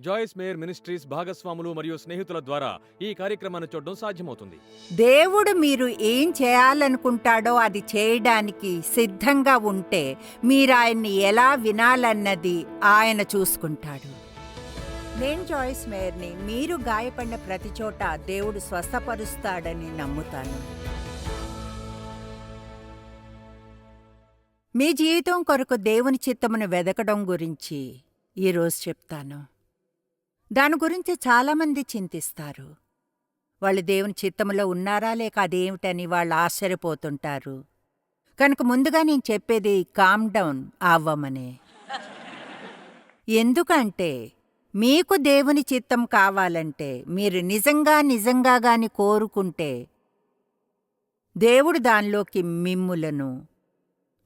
జాయిస్ mayor ministries భాగస్వాములు మరియు స్నేహితుల ద్వారా ఈ కార్యక్రమాన్ని చూడడం సాధ్యమవుతుంది. దేవుడు మీరు ఏం చేయాలనుకుంటాడో అది చేయడానికి సిద్ధంగా ఉంటే మీరు ఆయన్ని ఎలా వినాలన్నది ఆయన చూసుకుంటాడు. నేను జాయిస్ మేయర్ని మీరు గాయపడిన ప్రతి చోట దేవుడు స్వస్థపరుస్తాడని నమ్ముతాను. మీ జీవితం కొరకు దేవుని చిత్తమును వెదకడం గురించి ఈరోజు చెప్తాను. దాని గురించి చాలామంది చింతిస్తారు. వాళ్ళు దేవుని చిత్తములో ఉన్నారా లేక అదేమిటని వాళ్ళు ఆశ్చర్యపోతుంటారు. కనుక ముందుగా నేను చెప్పేది కామ్ డౌన్ అవ్వమనే. ఎందుకంటే మీకు దేవుని చిత్తం కావాలంటే మీరు నిజంగా నిజంగా గాని కోరుకుంటే దేవుడు దానిలోకి మిమ్ములను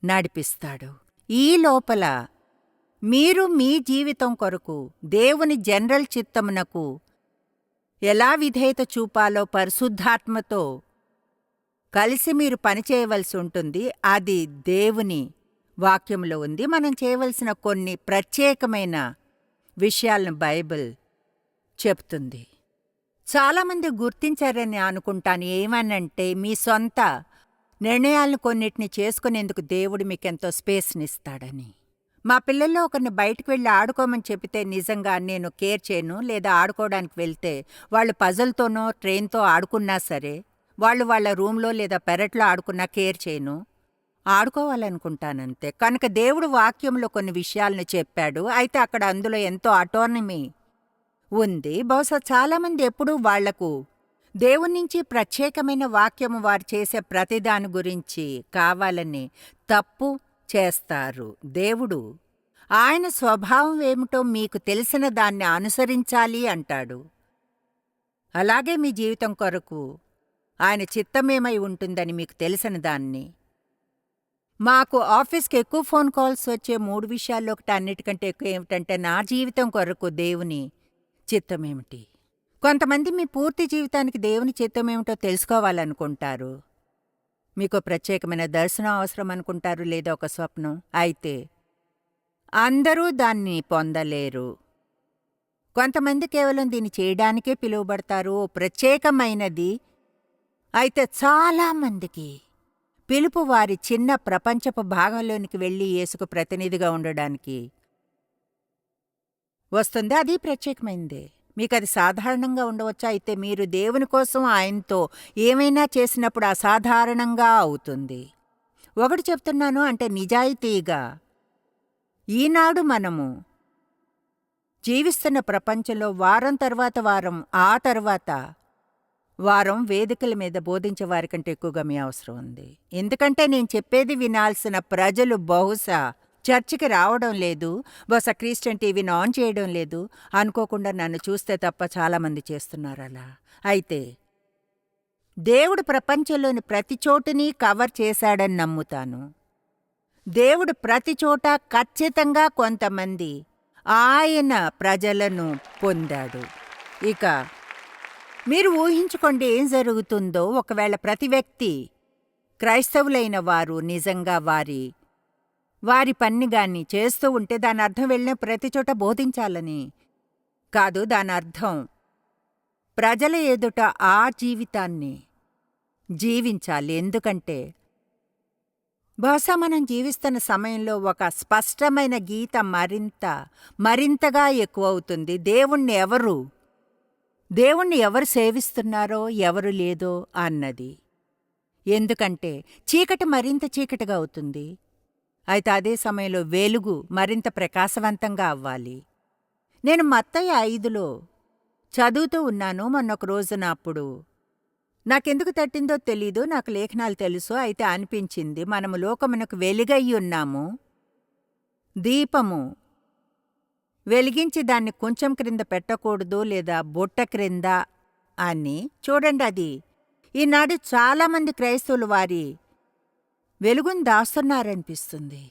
నడిపిస్తాడు. ఈ లోపల మీరు మీ జీవితం కొరకు దేవుని జనరల్ చిత్తమునకు ఎలా విధేయత చూపాలో పరిశుద్ధాత్మతో కలిసి మీరు పనిచేయవలసి ఉంటుంది. అది దేవుని వాక్యంలో ఉంది. మనం చేయవలసిన కొన్ని ప్రత్యేకమైన విషయాలను బైబిల్ చెప్తుంది. చాలామంది గుర్తించారని అనుకుంటాను. ఏమనంటే మీ సొంత నిర్ణయాలను కొన్నిటిని చేసుకునేందుకు దేవుడు మీకెంతో స్పేస్నిస్తాడని మా పిల్లల్లో ఒకరిని బయటకు వెళ్ళి ఆడుకోమని చెబితే నిజంగా నేను కేర్ చేయను లేదా ఆడుకోవడానికి వెళ్తే వాళ్ళు పజల్తోనో ట్రైన్తో ఆడుకున్నా సరే వాళ్ళు వాళ్ళ రూమ్లో లేదా పెరట్లో ఆడుకున్నా కేర్ చేయను. ఆడుకోవాలనుకుంటానంతే. కనుక దేవుడు వాక్యంలో కొన్ని విషయాలను చెప్పాడు. అయితే అక్కడ అందులో ఎంతో అటోనమీ ఉంది. బహుశా చాలామంది ఎప్పుడూ వాళ్ళకు దేవుని నుంచి ప్రత్యేకమైన వాక్యము వారు చేసే ప్రతిదాని గురించి కావాలని తప్పు చేస్తారు. దేవుడు ఆయన స్వభావం ఏమిటో మీకు తెలిసిన దాన్ని అనుసరించాలి అంటాడు. అలాగే మీ జీవితం కొరకు ఆయన చిత్తమేమై ఉంటుందని మీకు తెలిసిన దాన్ని. మాకు ఆఫీస్కి ఎక్కువ ఫోన్ కాల్స్ వచ్చే మూడు విషయాల్లో ఒకటి అన్నిటికంటే ఎక్కువ ఏమిటంటే నా జీవితం కొరకు దేవుని చిత్తమేమిటి? కొంతమంది మీ పూర్తి జీవితానికి దేవుని చిత్తమేమిటో తెలుసుకోవాలనుకుంటారు. మీకు ప్రత్యేకమైన దర్శనం అవసరం అనుకుంటారు లేదా ఒక స్వప్నం? అయితే అందరూ దాన్ని పొందలేరు. కొంతమంది కేవలం దీన్ని చేయడానికే పిలువబడతారు. ఓ ప్రత్యేకమైనది. అయితే చాలామందికి పిలుపు వారి చిన్న ప్రపంచపు భాగంలోనికి వెళ్ళి యేసుకు ప్రతినిధిగా ఉండడానికి వస్తుంది. అది ప్రత్యేకమైందే. మీకు అది సాధారణంగా ఉండవచ్చా? అయితే మీరు దేవుని కోసం ఆయనతో ఏమైనా చేసినప్పుడు అసాధారణంగా అవుతుంది. ఒకటి చెప్తున్నాను అంటే నిజాయితీగా. ఈనాడు మనము జీవిస్తున్న ప్రపంచంలో వారం తర్వాత వారం ఆ తర్వాత వారం వేదికల మీద బోధించే వారికంటే ఎక్కువగా మీ అవసరం ఉంది. ఎందుకంటే నేను చెప్పేది వినాల్సిన ప్రజలు బహుశా చర్చికి రావడం లేదు బహుశా క్రిస్టియన్ టీవీని ఆన్ చేయడం లేదు అనుకోకుండా నన్ను చూస్తే తప్ప చాలామంది చేస్తున్నారు అలా. అయితే దేవుడు ప్రపంచంలోని ప్రతి చోటుని కవర్ చేశాడని నమ్ముతాను. దేవుడు ప్రతి చోట ఖచ్చితంగా కొంతమంది ఆయన ప్రజలను పొందాడు. ఇక మీరు ఊహించుకోండి ఏం జరుగుతుందో. ఒకవేళ ప్రతి వ్యక్తి క్రైస్తవులైన వారు నిజంగా వారి వారి పన్నిగాన్ని చేస్తూ ఉంటే దాని అర్థం వెళ్ళిన ప్రతి చోట బోధించాలని. కాదు దాని అర్థం ప్రజల ఎదుట ఆ జీవితాన్ని జీవించాలి. ఎందుకంటే బహుశా మనం జీవిస్తున్న సమయంలో ఒక స్పష్టమైన గీత మరింత మరింతగా ఎక్కువవుతుంది. దేవుణ్ణి ఎవరు దేవుణ్ణి ఎవరు సేవిస్తున్నారో ఎవరు లేదో అన్నది. ఎందుకంటే చీకటి మరింత చీకటిగా అవుతుంది. అయితే అదే సమయంలో వెలుగు మరింత ప్రకాశవంతంగా అవ్వాలి. నేను మత్తయ్య ఐదులో చదువుతూ ఉన్నాను మొన్నొక రోజున అప్పుడు. నాకెందుకు తట్టిందో తెలీదు నాకు లేఖనాలు తెలుసు అయితే అనిపించింది. మనము లోకమునకు వెలుగయ్యి ఉన్నాము. దీపము. వెలిగించి దాన్ని కొంచెం క్రింద పెట్టకూడదు లేదా బుట్ట క్రింద అని. చూడండి అది. ఈనాడు చాలామంది క్రైస్తవులు వారి వెలుగును దాస్తున్నారనిపిస్తుంది.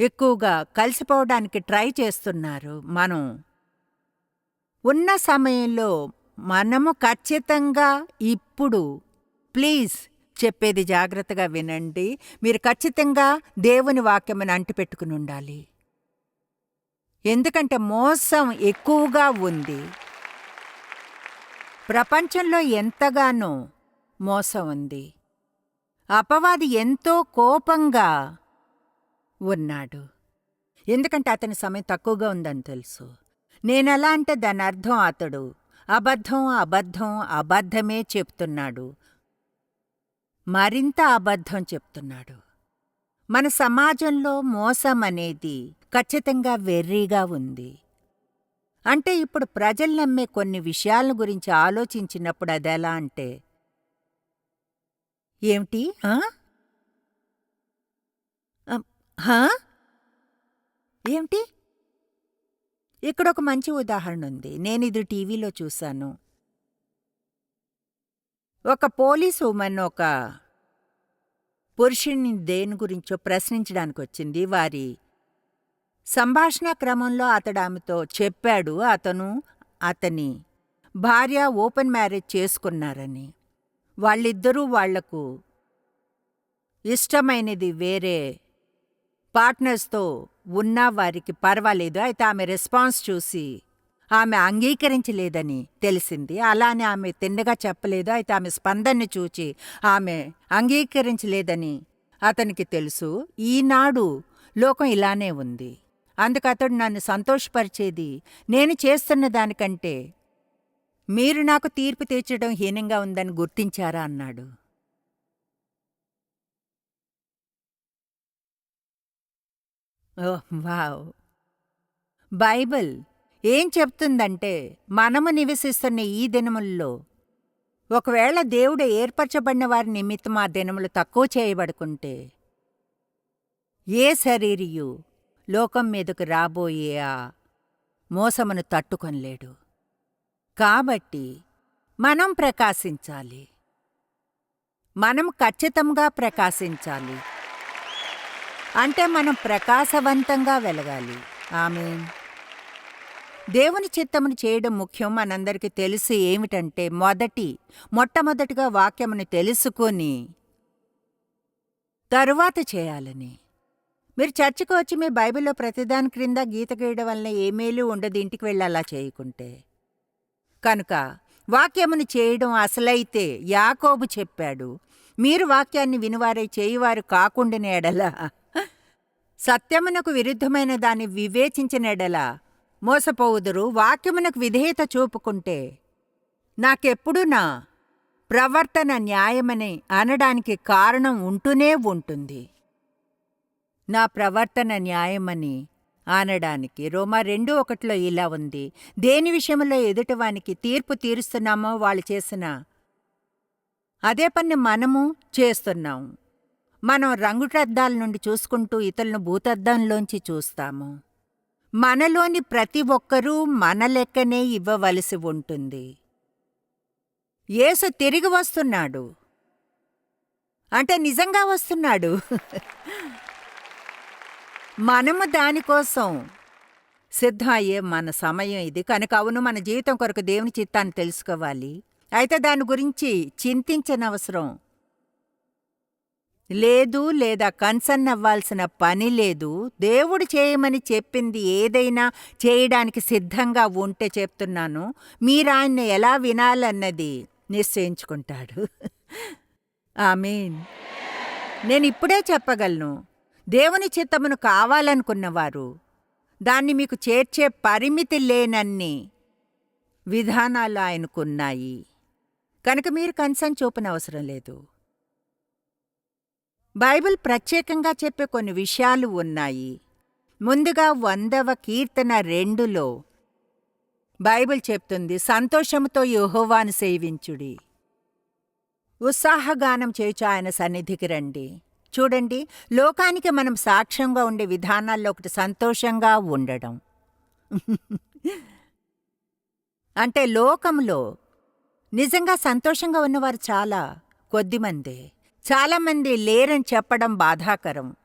ఎక్కువగా కలిసిపోవడానికి ట్రై చేస్తున్నారు మనం. ఉన్న సమయంలో మనము ఖచ్చితంగా ఇప్పుడు ప్లీజ్ చెప్పేది జాగ్రత్తగా వినండి. మీరు ఖచ్చితంగా దేవుని వాక్యమును అంటిపెట్టుకుని ఉండాలి. ఎందుకంటే మోసం ఎక్కువగా ఉంది. ప్రపంచంలో ఎంతగానో మోసం ఉంది. అపవాది ఎంతో కోపంగా ఉన్నాడు. ఎందుకంటే అతని సమయం తక్కువగా ఉందని తెలుసు. నేనెలా అంటే దాని అర్థం అతడు అబద్ధం అబద్ధం అబద్ధమే చెప్తున్నాడు. మరింత అబద్ధం చెప్తున్నాడు. మన సమాజంలో మోసం అనేది ఖచ్చితంగా వెర్రీగా ఉంది. అంటే ఇప్పుడు ప్రజలు నమ్మే కొన్ని విషయాల గురించి ఆలోచించినప్పుడు అదెలా అంటే ఏమిటి? ఆ? ఏమిటి? ఇక్కడ ఒక మంచి ఉదాహరణ ఉంది. నేను ఇది టీవీలో చూశాను. ఒక పోలీస్ ఉమెన్ ఒక పురుషుణ్ణి దేని గురించో ప్రశ్నించడానికి వచ్చింది. వారి సంభాషణ క్రమంలో అతడు ఆమెతో చెప్పాడు. అతను అతని భార్య ఓపెన్ మ్యారేజ్ చేసుకున్నారని. వాళ్ళిద్దరూ వాళ్ళకు ఇష్టమైనది వేరే పార్ట్నర్స్తో ఉన్నా వారికి పర్వాలేదు. అయితే ఆమె రెస్పాన్స్ చూసి ఆమె అంగీకరించలేదని తెలిసింది. అలానే ఆమె తిన్నగా చెప్పలేదు. అయితే ఆమె స్పందనని చూచి ఆమె అంగీకరించలేదని అతనికి తెలుసు. ఈనాడు లోకం ఇలానే ఉంది. అందుకు అతడు నన్ను సంతోషపరిచేది నేను చేస్తున్న దానికంటే మీరు నాకు తీర్పు తీర్చడం హీనంగా ఉందని గుర్తించారా అన్నాడు. ఓహ్ వావ్. బైబిల్ ఏం చెప్తుందంటే మనము నివసిస్తున్న ఈ దినముల్లో ఒకవేళ దేవుడు ఏర్పరచబడిన వారి నిమిత్తం ఆ దినములు తక్కువ చేయబడుకుంటే ఏ శరీరియు లోకం మీదకు రాబోయే ఆ మోసమును తట్టుకొనలేడు. కాబట్టి మనం ప్రకాశించాలి. మనం ఖచ్చితంగా ప్రకాశించాలి. అంటే మనం ప్రకాశవంతంగా వెలగాలి. ఆమె దేవుని చిత్తమును చేయడం ముఖ్యం మనందరికీ తెలిసి ఏమిటంటే మొదటి మొట్టమొదటిగా వాక్యమును తెలుసుకొని తరువాత చేయాలని. మీరు చర్చికి వచ్చి మీ బైబిల్లో ప్రతిదాని క్రింద గీత గీయడం వలన ఏమేలు ఉండదు ఇంటికి వెళ్ళి అలా చేయకుంటే. కనుక వాక్యమును చేయడం అసలైతే యాకోబు చెప్పాడు. మీరు వాక్యాన్ని వినివారే చేయువారు కాకుండిన ఎడల సత్యమునకు విరుద్ధమైన దాన్ని వివేచించిన ఎడల మోసపోవుదురు. వాక్యమునకు విధేయత చూపుకుంటే నాకెప్పుడు నా ప్రవర్తన న్యాయమని అనడానికి కారణం ఉంటూనే ఉంటుంది. నా ప్రవర్తన న్యాయమని అనడానికి రోమా రెండు ఒకటిలో ఇలా ఉంది. దేని విషయంలో ఎదుటివానికి తీర్పు తీరుస్తున్నామో వాళ్ళు చేసిన అదే పని మనము చేస్తున్నాం. మనం రంగుటద్దాల నుండి చూసుకుంటూ ఇతరులను భూతద్దంలోంచి చూస్తాము. మనలోని ప్రతి ఒక్కరూ మన లెక్కనే ఇవ్వవలసి ఉంటుంది. యేసు తిరిగి వస్తున్నాడు. అంటే నిజంగా వస్తున్నాడు. మనము దానికోసం సిద్ధం అయ్యే మన సమయం ఇది. కనుక అవును మన జీవితం కొరకు దేవుని చిత్తాన్ని తెలుసుకోవాలి. అయితే దాని గురించి చింతించనవసరం. లేదు లేదా కన్సర్న్ అవ్వాల్సిన పని లేదు. దేవుడు చేయమని చెప్పింది ఏదైనా చేయడానికి సిద్ధంగా ఉంటే చెప్తున్నాను. మీరు ఆయన్ని ఎలా వినాలన్నది నిశ్చయించుకుంటాడు. ఆమీన్. నేను ఇప్పుడే చెప్పగలను. దేవుని చిత్తమును కావాలనుకున్నవారు. దాన్ని మీకు చేర్చే పరిమితి లేనన్ని విధానాలు ఆయనకున్నాయి. కనుక మీరు కన్సర్న్ చూపనవసరం లేదు. బైబిల్ ప్రత్యేకంగా చెప్పే కొన్ని విషయాలు ఉన్నాయి. ముందుగా వందవ కీర్తన రెండులో బైబిల్ చెప్తుంది సంతోషముతో యెహోవాను సేవించుడి. ఉత్సాహగానం చేయుచు ఆయన సన్నిధికి రండి. చూడండి లోకానికి మనం సాక్ష్యంగా ఉండే విధానాల్లో ఒకటి సంతోషంగా ఉండడం. అంటే లోకంలో నిజంగా సంతోషంగా ఉన్నవారు చాలా కొద్దిమందే చాలామంది లేరని చెప్పడం బాధాకరం.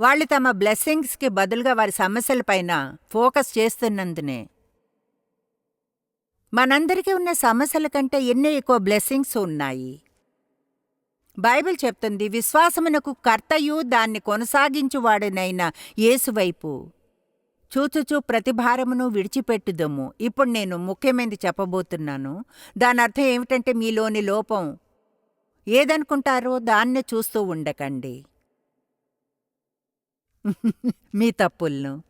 వాళ్ళు తమ బ్లెస్సింగ్స్కి బదులుగా వారి సమస్యలపైన ఫోకస్ చేస్తున్నందునే. మనందరికీ ఉన్న సమస్యల కంటే ఎన్నో ఎక్కువ బ్లెస్సింగ్స్ ఉన్నాయి. బైబిల్ చెప్తుంది విశ్వాసమునకు కర్తయు దాన్ని కొనసాగించువాడునైన యేసువైపు చూచుచూ ప్రతిభారమును విడిచిపెట్టుదము. ఇప్పుడు నేను ముఖ్యమైనది చెప్పబోతున్నాను. దాని అర్థం ఏమిటంటే మీలోని లోపం. ఏదనుకుంటారో దాన్నే చూస్తూ ఉండకండి. మీ తప్పులను.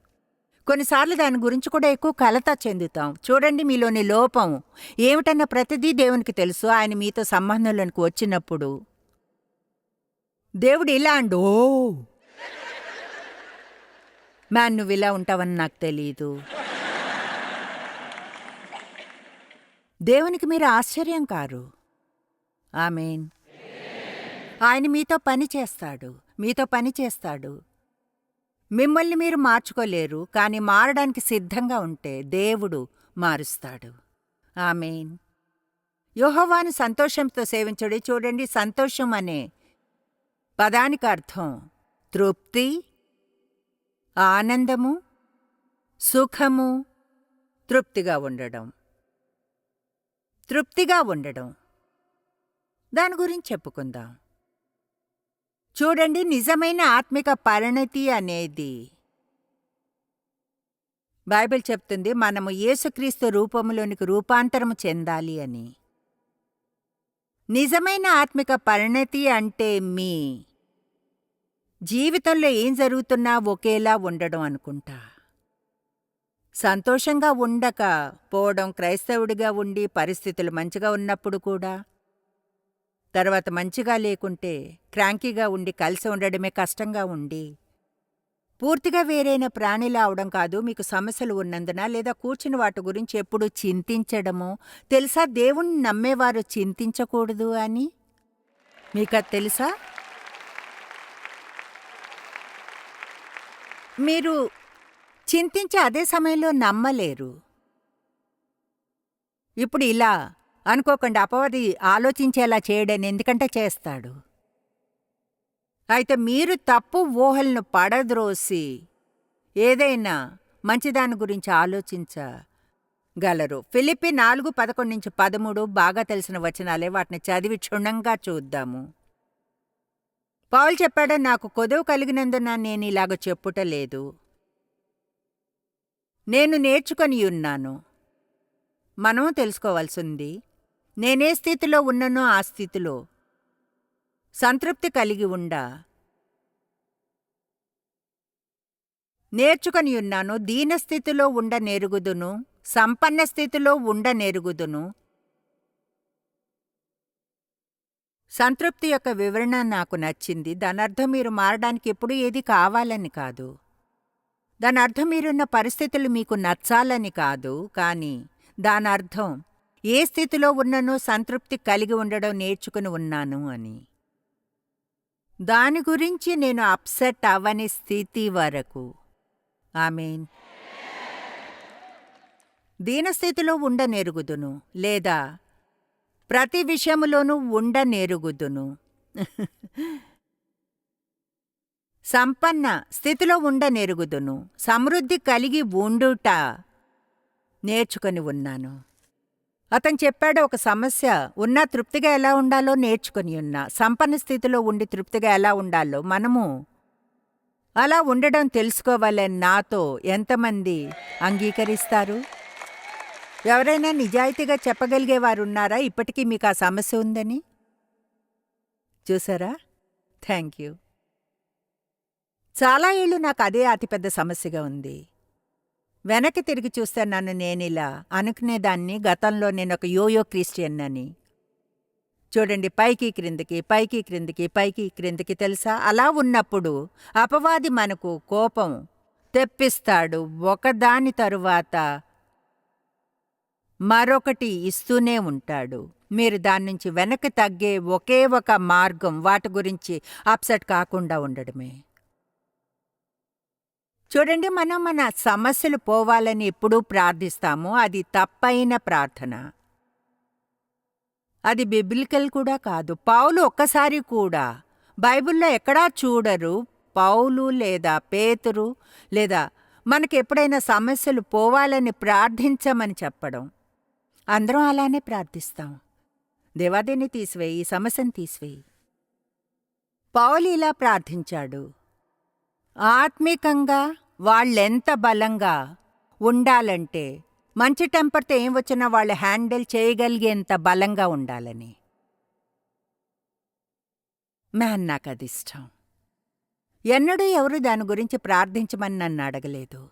కొన్నిసార్లు దాని గురించి కూడా ఎక్కువ కలత చెందుతాం. చూడండి మీలోని లోపం. ఏమిటన్న ప్రతిదీ దేవునికి తెలుసు. ఆయన మీతో సంబంధంలోనికి వచ్చినప్పుడు. దేవుడు ఇలా అండు ఓ మ్యాన్ నువ్వు ఇలా ఉంటావని నాకు తెలియదు దేవునికి మీరు ఆశ్చర్యం కారు. ఆమెన్. ఆయన మీతో పని చేస్తాడు మీతో పని చేస్తాడు. మిమ్మల్ని మీరు మార్చుకోలేరు కానీ మారడానికి సిద్ధంగా ఉంటే దేవుడు మారుస్తాడు. ఆమెన్. యోహోవాను సంతోషంతో సేవించుడి చూడండి సంతోషం అనే పదానికి అర్థం తృప్తి ఆనందము సుఖము తృప్తిగా ఉండడం. తృప్తిగా ఉండడం. దాని గురించి చెప్పుకుందాం. చూడండి నిజమైన ఆత్మిక పరిణతి అనేది. బైబిల్ చెప్తుంది మనము యేసుక్రీస్తు రూపములోనికి రూపాంతరము చెందాలి అని. నిజమైన ఆత్మిక పరిణతి అంటే మీ జీవితంలో ఏం జరుగుతున్నా ఒకేలా ఉండడం అనుకుంటా. సంతోషంగా ఉండక పోవడం క్రైస్తవుడిగా ఉండి పరిస్థితులు మంచిగా ఉన్నప్పుడు కూడా తర్వాత మంచిగా లేకుంటే క్రాంకీగా ఉండి కలిసి ఉండడమే కష్టంగా ఉండి పూర్తిగా వేరైన ప్రాణిలా అవడం కాదు మీకు సమస్యలు ఉన్నందున లేదా కూర్చుని వాటి గురించి ఎప్పుడు చింతించడము. తెలుసా? దేవుణ్ణి నమ్మేవారు చింతించకూడదు అని. మీకది తెలుసా? మీరు చింతించి అదే సమయంలో నమ్మలేరు. ఇప్పుడు ఇలా అనుకోకుండా అపవాది ఆలోచించేలా చేయడని ఎందుకంటే చేస్తాడు. అయితే మీరు తప్పు ఊహలను పడద్రోసి ఏదైనా మంచిదాని గురించి ఆలోచించగలరు. ఫిలిపి నాలుగు పదకొండు నుంచి పదమూడు బాగా తెలిసిన వచనాలే వాటిని చదివి క్షుణ్ణంగా చూద్దాము. పౌల్ చెప్పాడు నాకు కొదవు కలిగినందున నేను ఇలాగ చెప్పుట లేదు. నేను నేర్చుకొని ఉన్నాను. మనం తెలుసుకోవాల్సింది నేనే స్థితిలో ఉన్ననో ఆ స్థితిలో సంతృప్తి కలిగి ఉండా. నేర్చుకొనియున్నాను దీనస్థితిలో ఉండ నెరుగుదును సంపన్న స్థితిలో ఉండ నెరుగుదును. సంతృప్తి యొక్క వివరణ నాకు నచ్చింది. దానర్థం మీరు మారడానికి ఎప్పుడూ ఏది కావాలని కాదు. దానర్థం మీరున్న పరిస్థితులు మీకు నచ్చాలని కాదు కానీ దానర్థం ఏ స్థితిలో ఉన్ననో సంతృప్తి కలిగి ఉండడం నేర్చుకుని ఉన్నాను అని. దాని గురించి నేను అప్సెట్ అవ్వని స్థితి వరకు. ఆమెన్. దీనస్థితిలో ఉండనెరుగుదును లేదా ప్రతి విషయములోనూ ఉండనెరుగుదును సంపన్న స్థితిలో ఉండనెరుగుదును సమృద్ధి కలిగి ఉండుట నేర్చుకొని ఉన్నాను. అతను చెప్పాడు ఒక సమస్య. ఉన్నా తృప్తిగా ఎలా ఉండాలో నేర్చుకొని ఉన్నా. సంపన్న స్థితిలో ఉండి తృప్తిగా ఎలా ఉండాలో మనము అలా ఉండడం తెలుసుకోవాలని నాతో ఎంతమంది అంగీకరిస్తారు? ఎవరైనా నిజాయితీగా చెప్పగలిగేవారు ఉన్నారా ఇప్పటికీ మీకు ఆ సమస్య ఉందని? చూసారా? Thank you. చాలా ఏళ్ళు నాకు అదే అతిపెద్ద సమస్యగా ఉంది. వెనక్కి తిరిగి చూస్తే నన్ను నేనిలా అనుకునేదాన్ని. గతంలో నేను ఒక యోయో క్రిస్టియన్ అని చూడండి పైకి క్రిందికి పైకి క్రిందికి పైకి క్రిందికి తెలుసా? అలా ఉన్నప్పుడు అపవాది మనకు కోపం తెప్పిస్తాడు. ఒకదాని తరువాత మరొకటి ఇస్తూనే ఉంటాడు. మీరు దాని నుంచి వెనక్కి తగ్గే ఒకే ఒక మార్గం వాటి గురించి అప్సెట్ కాకుండా ఉండడమే. చూడండి మనం మన సమస్యలు పోవాలని ఎప్పుడూ ప్రార్థిస్తాము అది తప్పైన ప్రార్థన. అది బిబ్లికల్ కూడా కాదు. పావులు ఒక్కసారి కూడా బైబిల్లో ఎక్కడా చూడరు. పౌలు లేదా పేతురు లేదా మనకి ఎప్పుడైనా సమస్యలు పోవాలని ప్రార్థించమని చెప్పడం. అందరం అలానే ప్రార్థిస్తాం. దేవాదేని తీసివేయి ఈ సమస్యను తీసివేయి. పౌలు ఇలా ప్రార్థించాడు. ఆత్మికంగా వాళ్ళెంత బలంగా ఉండాలంటే మంచి టెంపర్తో ఏం వచ్చినా వాళ్ళు హ్యాండిల్ చేయగలిగేంత బలంగా ఉండాలని. మ్యాన్ నాకు అది ఇష్టం. ఎన్నడూ ఎవరు దాని గురించి ప్రార్థించమని నన్ను అడగలేదు.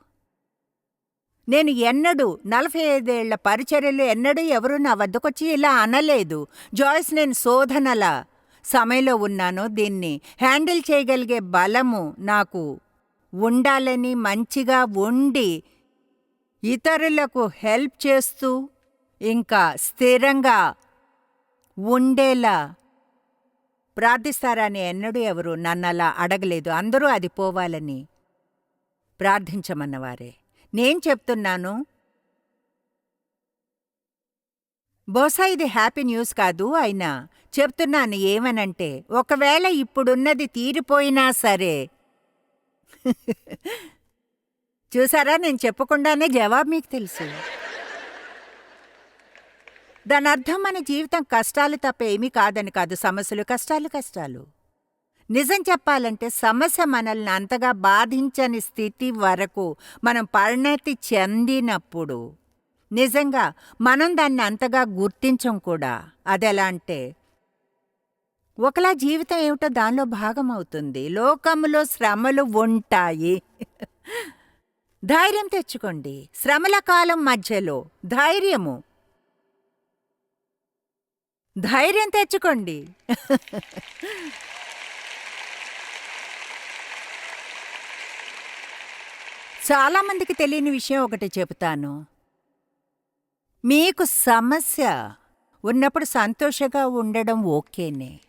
నేను ఎన్నడూ నలభై ఐదేళ్ళ పరిచర్యలు ఎన్నడూ ఎవరు నా వద్దకొచ్చి ఇలా అనలేదు. జాయిస్ నేను శోధనల సమయంలో ఉన్నాను. దీన్ని హ్యాండిల్ చేయగలిగే బలము నాకు ఉండాలని మంచిగా ఉండి ఇతరులకు హెల్ప్ చేస్తూ ఇంకా స్థిరంగా ఉండేలా ప్రార్థిస్తారని ఎన్నడూ ఎవరు నన్ను అలా అడగలేదు. అందరూ అది పోవాలని ప్రార్థించమన్నవారే. నేను చెప్తున్నాను బహుశా ఇది హ్యాపీ న్యూస్ కాదు అయినా చెప్తున్నాను ఏమనంటే ఒకవేళ ఇప్పుడున్నది తీరిపోయినా సరే చూసారా? నేను చెప్పకుండానే జవాబు మీకు తెలుసు. దాని అర్థం మన జీవితం కష్టాలు తప్ప ఏమీ కాదని కాదు. సమస్యలు కష్టాలు కష్టాలు. నిజం చెప్పాలంటే సమస్య మనల్ని అంతగా బాధించని స్థితి వరకు మనం పరిణతి చెందినప్పుడు నిజంగా మనం దాన్ని అంతగా గుర్తించం కూడా. అదెలా అంటే ఒకలా జీవితం ఏమిటో దానిలో భాగమవుతుంది లోకములో శ్రమలు ఉంటాయి. ధైర్యం తెచ్చుకోండి. శ్రమల కాలం మధ్యలో ధైర్యము. ధైర్యం తెచ్చుకోండి. చాలామందికి తెలియని విషయం ఒకటి చెబుతాను. మీకు సమస్య ఉన్నప్పుడు సంతోషంగా ఉండడం ఓకేనే.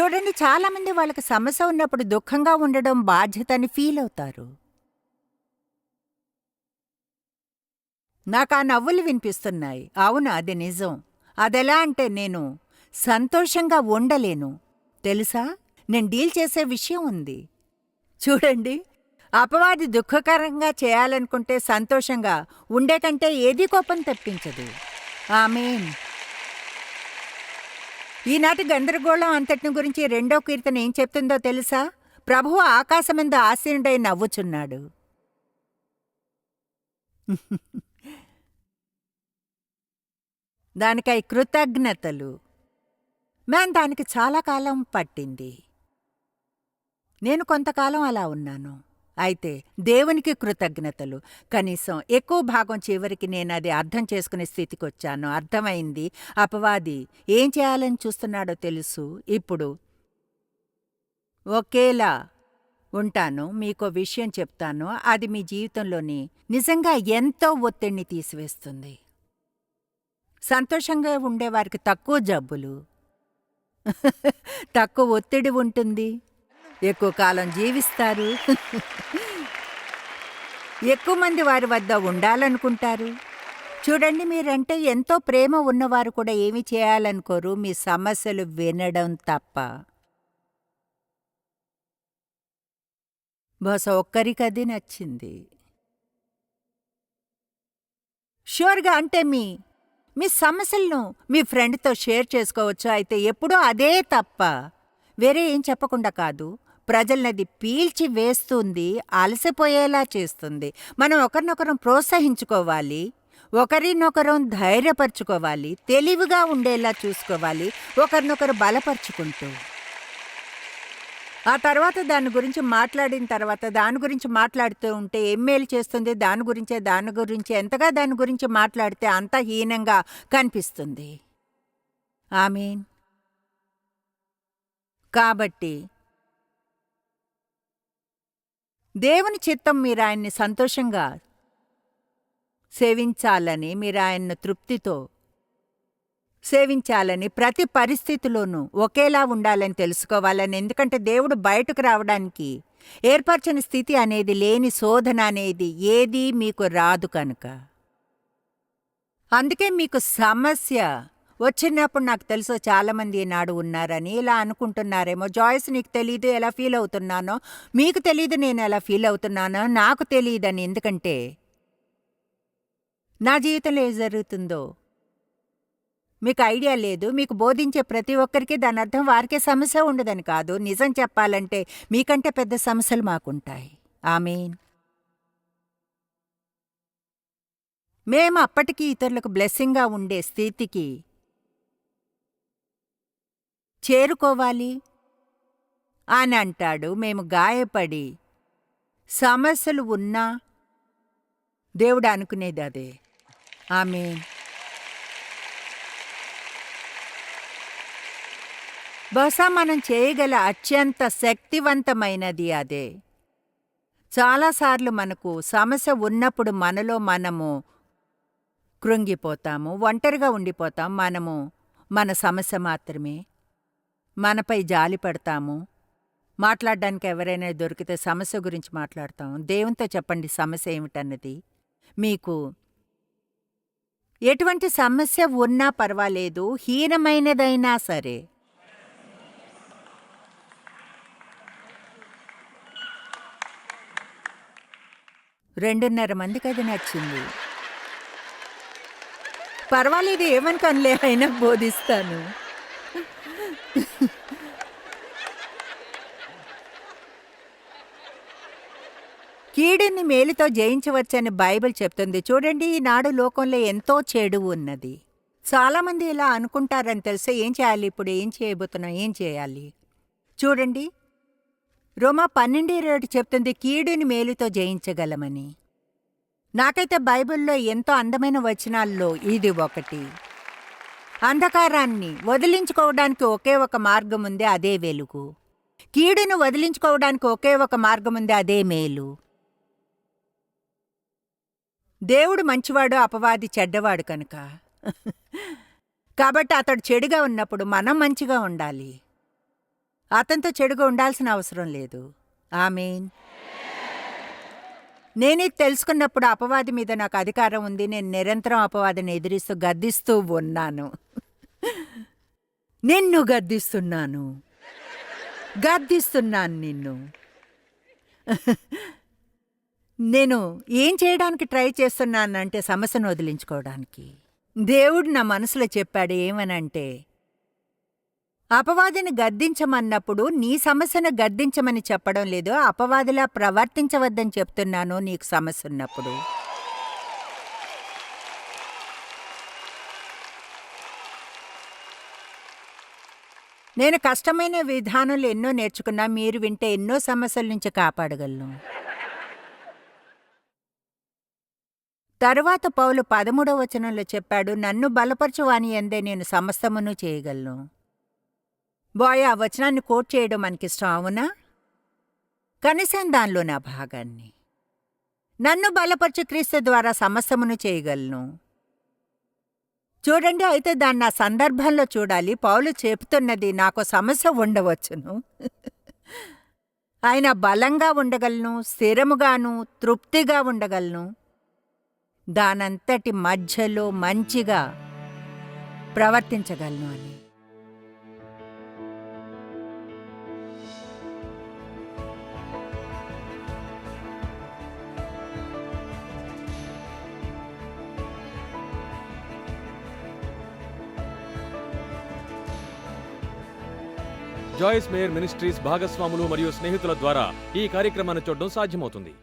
చూడండి చాలామంది వాళ్ళకి సమస్య ఉన్నప్పుడు దుఃఖంగా ఉండడం బాధ్యత అని ఫీల్ అవుతారు. నాకు ఆ నవ్వులు వినిపిస్తున్నాయి. అవును అది నిజం. అదెలా అంటే నేను సంతోషంగా ఉండలేను. తెలుసా? నేను డీల్ చేసే విషయం ఉంది. చూడండి అపవాది దుఃఖకరంగా చేయాలనుకుంటే సంతోషంగా ఉండేటంటే ఏదీ ఏది కోపం తెప్పించదు. ఆమెన్. ఈనాటి గందరగోళం అంతటిని గురించి రెండో కీర్తన ఏం చెప్తుందో తెలుసా? ప్రభువు ఆకాశమందు ఆసీనుడై నవ్వుచున్నాడు. దానికై కృతజ్ఞతలు. మ్యాన్ దానికి చాలా కాలం పట్టింది. నేను కొంతకాలం అలా ఉన్నాను. అయితే దేవునికి కృతజ్ఞతలు. కనీసం ఎక్కువ భాగం చివరికి నేను అది అర్థం చేసుకునే స్థితికి వచ్చాను అర్థమైంది. అపవాది ఏం చేయాలని చూస్తున్నాడో తెలుసు. ఇప్పుడు ఒకేలా ఉంటాను. మీకో విషయం చెప్తాను. అది మీ జీవితంలోని నిజంగా ఎంతో ఒత్తిడిని తీసివేస్తుంది. సంతోషంగా ఉండేవారికి తక్కువ జబ్బులు. తక్కువ ఒత్తిడి ఉంటుంది. ఎక్కువ కాలం జీవిస్తారు. ఎక్కువ మంది వారి వద్ద ఉండాలనుకుంటారు. చూడండి మీరంటే ఎంతో ప్రేమ ఉన్నవారు కూడా ఏమి చేయాలనుకోరు. మీ సమస్యలు వినడం తప్ప. బహుశా ఒక్కరికి అది నచ్చింది. షూర్గా అంటే మీ మీ సమస్యలను మీ ఫ్రెండ్తో షేర్ చేసుకోవచ్చు. అయితే ఎప్పుడూ అదే తప్ప. వేరే ఏం చెప్పకుండా కాదు. ప్రజలనది పీల్చి వేస్తుంది అలసిపోయేలా చేస్తుంది. మనం ఒకరినొకరం ప్రోత్సహించుకోవాలి ఒకరినొకరం ధైర్యపరచుకోవాలి తెలివిగా ఉండేలా చూసుకోవాలి ఒకరినొకరు బలపరుచుకుంటూ. ఆ తర్వాత దాని గురించి మాట్లాడిన తర్వాత దాని గురించి మాట్లాడుతూ ఉంటే ఎమ్మెల్ చేస్తుంది దాని గురించే దాని గురించి ఎంతగా దాని గురించి మాట్లాడితే అంత హీనంగా కనిపిస్తుంది. ఆమీన్. కాబట్టి దేవుని చిత్తం మీరు ఆయన్ని సంతోషంగా సేవించాలని మీరు ఆయన్ను తృప్తితో సేవించాలని ప్రతి పరిస్థితిలోనూ ఒకేలా ఉండాలని తెలుసుకోవాలని. ఎందుకంటే దేవుడు బయటకు రావడానికి ఏర్పరచని స్థితి అనేది లేని శోధన అనేది ఏదీ మీకు రాదు కనుక. అందుకే మీకు సమస్య వచ్చినప్పుడు నాకు తెలుసు చాలామంది ఈనాడు ఉన్నారని ఇలా అనుకుంటున్నారేమో. జాయిస్ నీకు తెలీదు ఎలా ఫీల్ అవుతున్నానో? మీకు తెలీదు నేను ఎలా ఫీల్ అవుతున్నానో? నాకు తెలియదని ఎందుకంటే నా జీవితంలో ఏం జరుగుతుందో? మీకు ఐడియా లేదు. మీకు బోధించే ప్రతి ఒక్కరికి దాని అర్థం వారికే సమస్య ఉండదని కాదు. నిజం చెప్పాలంటే మీకంటే పెద్ద సమస్యలు మాకుంటాయి. ఆమెన్ మేము అప్పటికి ఇతరులకు బ్లెస్సింగ్గా ఉండే స్థితికి చేరుకోవాలి? అని అంటాడు. మేము గాయపడి సమస్యలు ఉన్నా దేవుడు అనుకునేది అదే. ఆమె బహుశా మనం చేయగల అత్యంత శక్తివంతమైనది అదే. చాలాసార్లు మనకు సమస్య ఉన్నప్పుడు మనలో మనము కృంగిపోతాము ఒంటరిగా ఉండిపోతాం. మనము మన సమస్య మాత్రమే. మనపై జాలి పడతాము. మాట్లాడడానికి ఎవరైనా దొరికితే సమస్య గురించి మాట్లాడతాం దేవునితో చెప్పండి సమస్య ఏమిటన్నది. మీకు ఎటువంటి సమస్య ఉన్నా పర్వాలేదు హీనమైనదైనా సరే. రెండున్నర మందికి అది నచ్చింది. పర్వాలేదు ఏమనుకోనులే అయినా బోధిస్తాను. కీడుని మేలుతో జయించవచ్చని బైబిల్ చెప్తుంది. చూడండి ఈనాడు లోకంలో ఎంతో చెడు ఉన్నది. చాలామంది ఇలా అనుకుంటారని తెలిస్తే ఏం చేయాలి ఇప్పుడు? ఏం చేయబోతున్నాం? ఏం చేయాలి? చూడండి రోమా పన్నెండు రేటు చెప్తుంది కీడుని మేలుతో జయించగలమని. నాకైతే బైబిల్లో ఎంతో అందమైన వచనాల్లో ఇది ఒకటి. అంధకారాన్ని వదిలించుకోవడానికి ఒకే ఒక మార్గం ఉంది అదే వెలుగు. కీడును వదిలించుకోవడానికి ఒకే ఒక మార్గం ఉంది అదే మేలు. దేవుడు మంచివాడు అపవాది చెడ్డవాడు కనుక. కాబట్టి అతడు చెడుగా ఉన్నప్పుడు మనం మంచిగా ఉండాలి. అతనితో చెడుగా ఉండాల్సిన అవసరం లేదు. ఆమెన్. నేను ఇది తెలుసుకున్నప్పుడు అపవాది మీద నాకు అధికారం ఉంది. నేను నిరంతరం అపవాదిని ఎదిరిస్తూ గద్దిస్తూ ఉన్నాను. నిన్ను గద్దిస్తున్నాను. గద్దిస్తున్నాను నిన్ను. నేను ఏం చేయడానికి ట్రై చేస్తున్నానంటే సమస్యను వదిలించుకోవడానికి. దేవుడు నా మనసులో చెప్పాడు ఏమనంటే అపవాదిని గద్దించమన్నప్పుడు నీ సమస్యను గద్దించమని చెప్పడం లేదు అపవాదిలా ప్రవర్తించవద్దని చెప్తున్నాను నీకు సమస్య ఉన్నప్పుడు నేను కష్టమైన విధానాలు ఎన్నో నేర్చుకున్నా మీరు వింటే ఎన్నో సమస్యల నుంచి కాపాడగలను. తరువాత పౌలు పదమూడవ వచనంలో చెప్పాడు నన్ను బలపరచువాని ఎందే నేను సమస్తమును చేయగలను. బాయ్ ఆ వచనాన్ని కోట్ చేయడం మనకిష్టం అవునా? కనీసం దానిలో నా భాగాన్ని. నన్ను బలపరచు క్రీస్తు ద్వారా సమస్తమును చేయగలను. చూడండి అయితే దాన్ని నా సందర్భంలో చూడాలి. పౌలు చెబుతున్నది నాకు సమస్య ఉండవచ్చును. ఆయన బలంగా ఉండగలను స్థిరముగాను తృప్తిగా ఉండగలను. దానంతటి మధ్యలో మంచిగా ప్రవర్తించగలను అని. జాయిస్ మేయర్ మినిస్ట్రీస్ భాగస్వాములు మరియు స్నేహితుల ద్వారా ఈ కార్యక్రమాన్ని చూడడం సాధ్యమవుతుంది.